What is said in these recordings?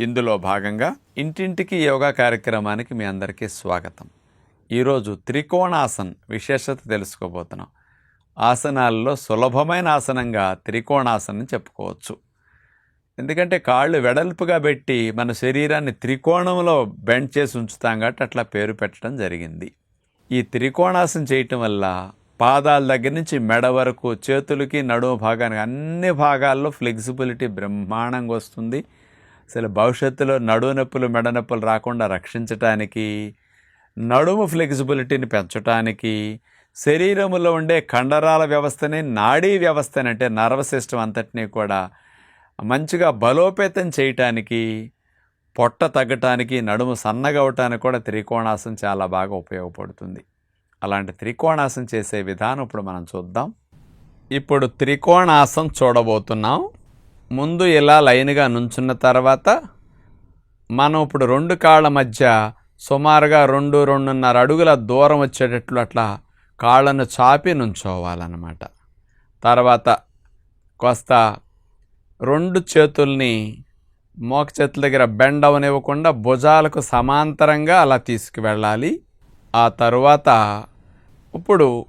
ఇందులో భాగంగా ఇంటింటికి యోగా కార్యక్రమానికి మీ అందరికీ స్వాగతం. ఈరోజు త్రికోణాసన్ విశేషత తెలుసుకోబోతున్నాం. ఆసనాల్లో సులభమైన ఆసనంగా త్రికోణాసనం చెప్పుకోవచ్చు. ఎందుకంటే కాళ్ళు వెడల్పుగా పెట్టి మన శరీరాన్ని త్రికోణంలో బెండ్ చేసి ఉంచుతాం కాబట్టి అట్లా పేరు పెట్టడం జరిగింది. ఈ త్రికోణాసనం చేయటం వల్ల పాదాల దగ్గర నుంచి మెడ వరకు చేతులకి నడుము భాగానికి అన్ని భాగాల్లో ఫ్లెక్సిబిలిటీ బ్రహ్మాండంగా వస్తుంది. అసలు భవిష్యత్తులో నడుము నొప్పులు మెడ నొప్పులు రాకుండా రక్షించటానికి నడుము ఫ్లెక్సిబిలిటీని పెంచటానికి శరీరంలో ఉండే కండరాల వ్యవస్థని నాడీ వ్యవస్థని అంటే నర్వస్ సిస్టమ్ అంతటినీ కూడా మంచిగా బలోపేతం చేయటానికి పొట్ట తగ్గటానికి నడుము సన్నగా అవటానికి కూడా త్రికోణాసనం చాలా బాగా ఉపయోగపడుతుంది. అలాంటి త్రికోణాసనం చేసే విధానం ఇప్పుడు మనం చూద్దాం. ఇప్పుడు త్రికోణాసనం చూడబోతున్నాం. ముందు ఇలా లైన్గా నుంచున్న తర్వాత మనం ఇప్పుడు రెండు కాళ్ళ మధ్య సుమారుగా రెండు రెండున్నర అడుగుల దూరం వచ్చేటట్లు అట్లా కాళ్ళను చాపి నుంచోవాలన్నమాట. తర్వాత కొస్త రెండు చేతుల్ని మోక చేతుల దగ్గర బెండ్ అవనివ్వకుండా భుజాలకు సమాంతరంగా అలా తీసుకువెళ్ళాలి. ఆ తరువాత ఇప్పుడు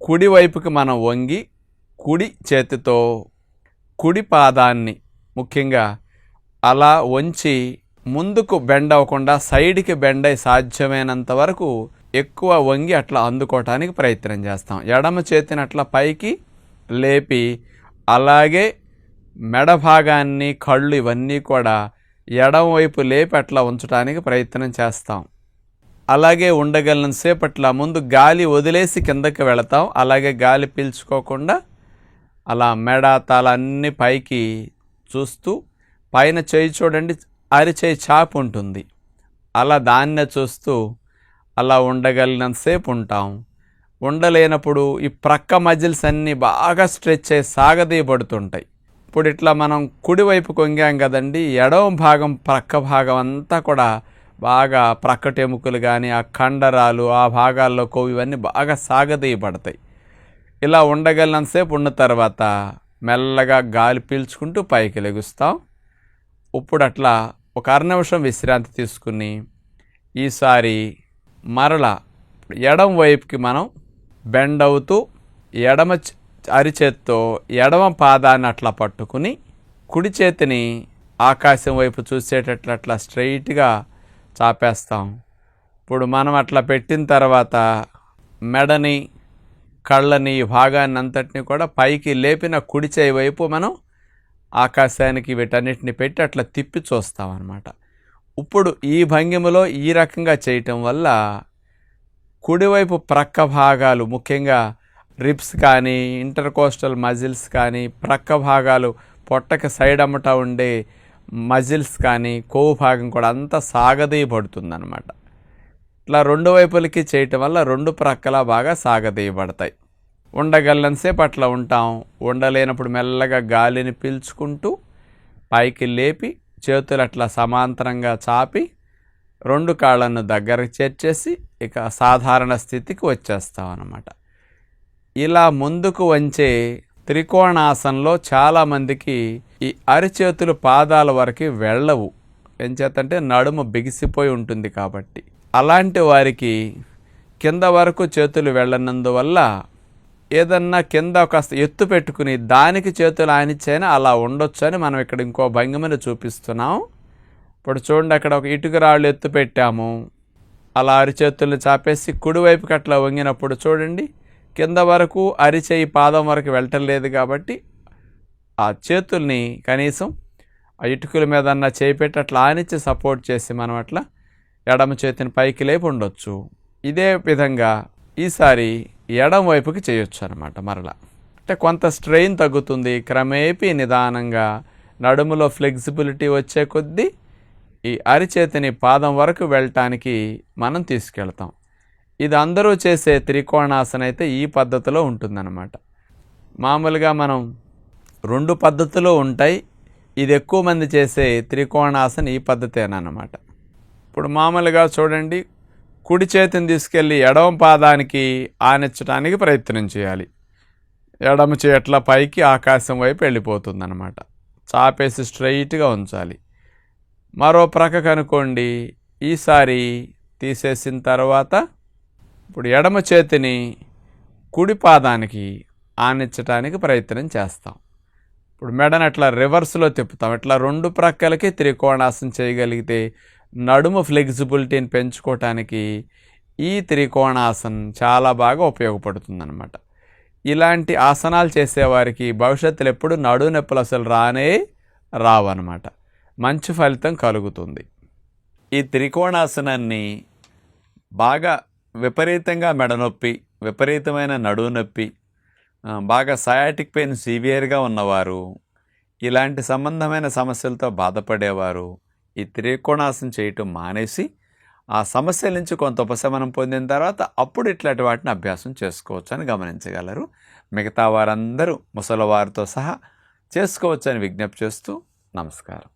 కుడివైపుకి మనం వంగి కుడి చేతితో కుడి పాదాన్ని ముఖ్యంగా అలా వంచి ముందుకు బెండ్ అవ్వకుండా సైడ్కి బెండ్ అయి సాధ్యమైనంత వరకు ఎక్కువ వంగి అట్లా అందుకోవటానికి ప్రయత్నం చేస్తాం. ఎడమ చేతిని అట్లా పైకి లేపి అలాగే మెడ భాగాన్ని కళ్ళు ఇవన్నీ కూడా ఎడమ వైపు లేపి అట్లా ఉంచడానికి ప్రయత్నం చేస్తాం. అలాగే ఉండగలనంతసేపు సేపట్లా ముందు గాలి వదిలేసి కిందకి వెళతాం. అలాగే గాలి పీల్చుకోకుండా అలా మెడ తల అన్ని పైకి చూస్తూ పైన చేయి చూడండి అరిచేయి చాపు ఉంటుంది. అలా దాన్నే చూస్తూ అలా ఉండగలిగినంతసేపు ఉంటాం. ఉండలేనప్పుడు ఈ ప్రక్క మజిల్స్ అన్నీ బాగా స్ట్రెచ్ అయ్యి సాగదీయబడుతుంటాయి. ఇప్పుడు ఇట్లా మనం కుడివైపు కొంగాం కదండి ఎడవ భాగం ప్రక్క భాగం అంతా కూడా బాగా ప్రక్కటెముకలు కానీ ఆ కండరాలు ఆ భాగాల్లో కొవ్వు ఇవన్నీ బాగా సాగదీయబడతాయి. ఇలా ఉండగలిగినంతసేపు ఉన్న తర్వాత మెల్లగా గాలి పీల్చుకుంటూ పైకి లెగుస్తాం. ఇప్పుడు అట్లా ఒక అర నిమిషం విశ్రాంతి తీసుకుని ఈసారి మరల ఎడం వైపుకి మనం బెండ్ అవుతూ ఎడమ అరిచేత్తో ఎడమ పాదాన్ని అట్లా పట్టుకుని కుడి చేతిని ఆకాశం వైపు చూసేటట్లు అట్లా స్ట్రైట్గా చాపేస్తాం. ఇప్పుడు మనం అట్లా పెట్టిన తర్వాత మెడని కళ్ళని ఈ భాగాన్ని అంతటిని కూడా పైకి లేపిన కుడి చేయి వైపు మనం ఆకాశానికి వీటన్నిటిని పెట్టి అట్లా తిప్పి చూస్తామన్నమాట. ఇప్పుడు ఈ భంగిమలో ఈ రకంగా చేయటం వల్ల కుడివైపు ప్రక్క భాగాలు ముఖ్యంగా రిప్స్ కానీ ఇంటర్కోస్టల్ మజిల్స్ కానీ ప్రక్క భాగాలు పొట్టకి సైడ్ అమ్మట ఉండే మజిల్స్ కానీ కొవ్వు భాగం కూడా అంతా సాగదీయబడుతుంది అనమాట ఇట్లా రెండు వైపులకి చేయటం వల్ల రెండు ప్రక్కల బాగా సాగదీయబడతాయి ఉండగలనంతసేపు అట్లా ఉంటాం. ఉండలేనప్పుడు మెల్లగా గాలిని పీల్చుకుంటూ పైకి లేపి చేతులు అట్లా సమాంతరంగా చాపి రెండు కాళ్ళను దగ్గరకు చేర్చేసి ఇక సాధారణ స్థితికి వచ్చేస్తాం అన్నమాట. ఇలా ముందుకు వంచే త్రికోణాసనంలో చాలామందికి ఈ అరిచేతులు పాదాల వరకు వెళ్ళవు. ఎంచేతంటే నడుము బిగిసిపోయి ఉంటుంది కాబట్టి. అలాంటి వారికి కింద వరకు చేతులు వెళ్ళనందువల్ల ఏదన్నా కింద కాస్త ఎత్తు పెట్టుకుని దానికి చేతులు ఆనిచ్చైనా అలా ఉండొచ్చు అని మనం ఇక్కడ ఇంకో భంగిమని చూపిస్తున్నాం. ఇప్పుడు చూడండి అక్కడ ఒక ఇటుక రాళ్ళు ఎత్తు పెట్టాము. అలా అరిచేతుల్ని చాపేసి కుడివైపుకి అట్లా వంగినప్పుడు చూడండి కింద వరకు అరిచేయి పాదం వరకు వెళ్ళటం లేదు కాబట్టి ఆ చేతుల్ని కనీసం ఆ ఇటుకల మీద అన్న పెట్టి అట్లా ఆనిచ్చి సపోర్ట్ చేసి మనం అట్లా ఎడమ చేతిని పైకి లేపి ఉండొచ్చు. ఇదే విధంగా ఈసారి ఎడం వైపుకి చేయొచ్చు అనమాట మరలా. అంటే కొంత స్ట్రెయిన్ తగ్గుతుంది క్రమేపీ నిదానంగా నడుములో ఫ్లెక్సిబిలిటీ వచ్చే కొద్దీ ఈ అరిచేతిని పాదం వరకు వెళ్ళటానికి మనం తీసుకెళ్తాం. ఇది అందరూ చేసే త్రికోణాసన అయితే ఈ పద్ధతిలో ఉంటుందన్నమాట. మామూలుగా మనం రెండు పద్ధతులు ఉంటాయి ఇది ఎక్కువ మంది చేసే త్రికోణాసన ఈ పద్ధతేనమాట ఇప్పుడు మామూలుగా చూడండి కుడి చేతిని తీసుకెళ్ళి ఎడమ పాదానికి ఆనించడానికి ప్రయత్నం చేయాలి. ఎడమ చేట్ల పైకి ఆకాశం వైపు వెళ్ళిపోతుందన్నమాట. చాపేసి స్ట్రైట్గా ఉంచాలి. మరో ప్రక్కకు అనుకోండి ఈసారి తీసేసిన తర్వాత ఇప్పుడు ఎడమ చేతిని కుడి పాదానికి ఆనించడానికి ప్రయత్నం చేస్తాం. ఇప్పుడు మెడను అట్లా రివర్స్లో తిప్పుతాం. ఇట్లా రెండు ప్రక్కలకి త్రికోణాసనం చేయగలిగితే నడుము ఫ్లెక్సిబిలిటీని పెంచుకోవటానికి ఈ త్రికోణాసనం చాలా బాగా ఉపయోగపడుతుందన్నమాట. ఇలాంటి ఆసనాలు చేసేవారికి భవిష్యత్తులో ఎప్పుడు నడు నొప్పులు అసలు రానే రావన్నమాట. మంచి ఫలితం కలుగుతుంది. ఈ త్రికోణాసనాన్ని బాగా విపరీతంగా మెడనొప్పి విపరీతమైన నడువు నొప్పి బాగా సయాటిక్ పెయిన్ సివియర్గా ఉన్నవారు ఇలాంటి సంబంధమైన సమస్యలతో బాధపడేవారు ఈ త్రికోణాసనం చేయటం మానేసి ఆ సమస్యల నుంచి కొంత ఉపశమనం పొందిన తర్వాత అప్పుడు ఇట్లాంటి వాటిని అభ్యాసం చేసుకోవచ్చు అని గమనించగలరు. మిగతా వారందరూ ముసలివారితో సహా చేసుకోవచ్చని విజ్ఞప్తి చేస్తూ నమస్కారం.